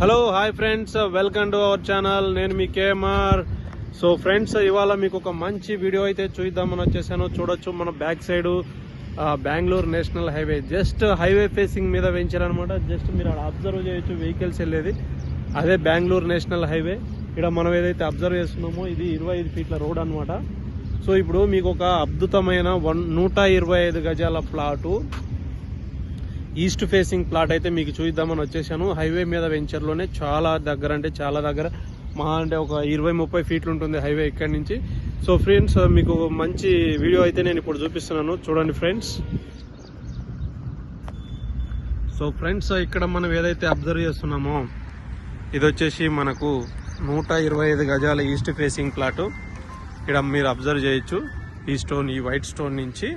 Hello hi friends welcome to our channel నేను మీ KMR so friends ఇవాళ మీకు ఒక మంచి వీడియో అయితే చూద్దామని వచ్చేసాను. చూడొచ్చు మన back side Bengaluru national highway just highway facing మీద వెంచారనమాట జస్ట్ మీరు అక్కడ అబ్జర్వ్ చేయొచ్చు వెహికల్స్ వెళ్ళేది. అదే బెంగళూరు నేషనల్ హైవే ఇక్కడ మనం ఏదైతే అబ్జర్వ్ చేస్తున్నామో ఇది ఇరవై ఐదు ఫీట్ల రోడ్ అనమాట సో ఇప్పుడు మీకు ఒక అద్భుతమైన వన్ నూట ఇరవై ఐదు గజాల ప్లాటు ఈస్ట్ ఫేసింగ్ ప్లాట్ అయితే మీకు చూద్దామని వచ్చేసాను. హైవే మీద వెంచర్లోనే చాలా దగ్గర అంటే చాలా దగ్గర మహా అంటే ఒక ఇరవై ముప్పై ఫీట్లు ఉంటుంది హైవే ఇక్కడి నుంచి. సో ఫ్రెండ్స్ మీకు మంచి వీడియో అయితే నేను ఇప్పుడు చూపిస్తున్నాను. చూడండి ఫ్రెండ్స్ సో ఫ్రెండ్స్ ఇక్కడ మనం ఏదైతే అబ్జర్వ్ చేస్తున్నామో ఇది వచ్చేసి మనకు నూట ఇరవై ఐదు గజాల ఈస్ట్ ఫేసింగ్ ప్లాటు. ఇక్కడ మీరు అబ్జర్వ్ చేయొచ్చు. ఈ స్టోన్ ఈ వైట్ స్టోన్ నుంచి.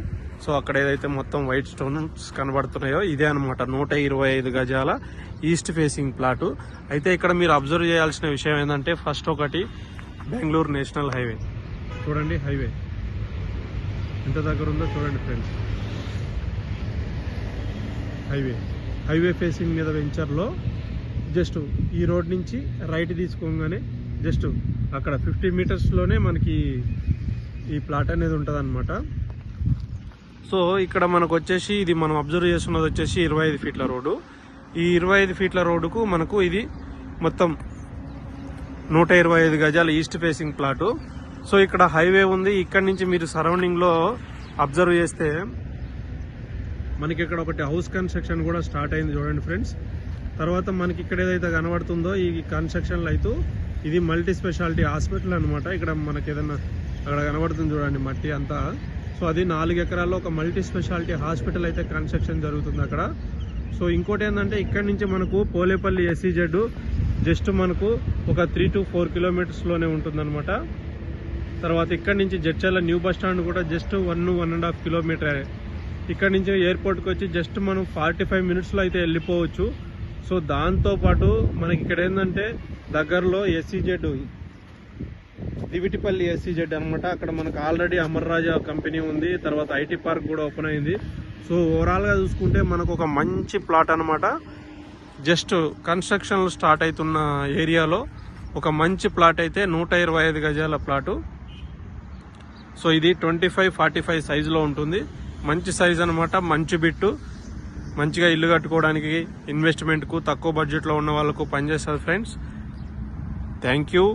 సో అక్కడ ఏదైతే మొత్తం వైట్ స్టోన్స్ కనబడుతున్నాయో ఇదే అనమాట నూట ఇరవై ఐదు గజాల ఈస్ట్ ఫేసింగ్ ప్లాటు అయితే ఇక్కడ మీరు అబ్జర్వ్ చేయాల్సిన విషయం ఏంటంటే ఫస్ట్ ఒకటి బెంగళూరు నేషనల్ హైవే. చూడండి హైవే. ఎంత దగ్గర ఉందో చూడండి ఫ్రెండ్స్ హైవే. హైవే ఫేసింగ్ మీద వెంచర్లో జస్ట్ ఈ రోడ్ నుంచి రైట్ తీసుకోగానే జస్ట్ అక్కడ ఫిఫ్టీ మీటర్స్లోనే మనకి ఈ ప్లాట్ అనేది ఉంటుంది సో ఇక్కడ మనకు వచ్చేసి ఇది మనం అబ్జర్వ్ చేస్తున్నది వచ్చేసి ఇరవై ఐదు ఫీట్ల రోడ్డు. ఈ ఇరవై ఐదు ఫీట్ల రోడ్డుకు మనకు ఇది మొత్తం నూట ఇరవై ఐదు గజాల ఈస్ట్ ఫేసింగ్ ప్లాటు. సో ఇక్కడ హైవే ఉంది. ఇక్కడ నుంచి మీరు సరౌండింగ్లో అబ్జర్వ్ చేస్తే మనకి ఇక్కడ ఒకటి హౌస్ కన్స్ట్రక్షన్ కూడా స్టార్ట్ అయింది చూడండి ఫ్రెండ్స్. తర్వాత మనకి ఇక్కడ ఏదైతే కనబడుతుందో ఈ కన్స్ట్రక్షన్లు అయితే ఇది మల్టీ స్పెషాలిటీ హాస్పిటల్ అనమాట ఇక్కడ మనకి ఏదైనా అక్కడ కనబడుతుంది చూడండి మట్టి అంతా. సో అది నాలుగు ఎకరాల్లో ఒక మల్టీ స్పెషాలిటీ హాస్పిటల్ అయితే కన్స్ట్రక్షన్ జరుగుతుంది అక్కడ. సో ఇంకోటి ఏంటంటే ఇక్కడ నుంచి మనకు పోలేపల్లి ఎస్సీజెడ్ జస్ట్ మనకు ఒక త్రీ టు ఫోర్ కిలోమీటర్స్లోనే ఉంటుందన్నమాట. తర్వాత ఇక్కడ నుంచి జడ్చర్ల న్యూ బస్ స్టాండ్ కూడా just one one and half kilometre ఇక్కడ నుంచి ఎయిర్పోర్ట్కి వచ్చి జస్ట్ మనం ఫార్టీ ఫైవ్ మినిట్స్లో అయితే వెళ్ళిపోవచ్చు. సో దాంతోపాటు మనకి ఇక్కడ ఏంటంటే దగ్గరలో ఎస్సీజెడ్ దివిటిపల్లి ఎస్సీజెడ్ అనమాట అక్కడ మనకు ఆల్రెడీ అమర్ రాజా కంపెనీ ఉంది. తర్వాత ఐటీ పార్క్ కూడా ఓపెన్ అయింది. సో ఓవరాల్గా చూసుకుంటే మనకు ఒక మంచి ప్లాట్ అనమాట జస్ట్ కన్స్ట్రక్షన్లు స్టార్ట్ అవుతున్న ఏరియాలో ఒక మంచి ప్లాట్ అయితే నూట ఇరవై ఐదు గజాల ప్లాటు సో ఇది ట్వంటీ ఫైవ్ ఫార్టీ ఫైవ్ సైజులో ఉంటుంది. మంచి సైజ్ అనమాట మంచి బిట్టు. మంచిగా ఇల్లు కట్టుకోవడానికి ఇన్వెస్ట్మెంట్కు తక్కువ బడ్జెట్లో ఉన్న వాళ్ళకు పనిచేస్తారు ఫ్రెండ్స్ థ్యాంక్ యూ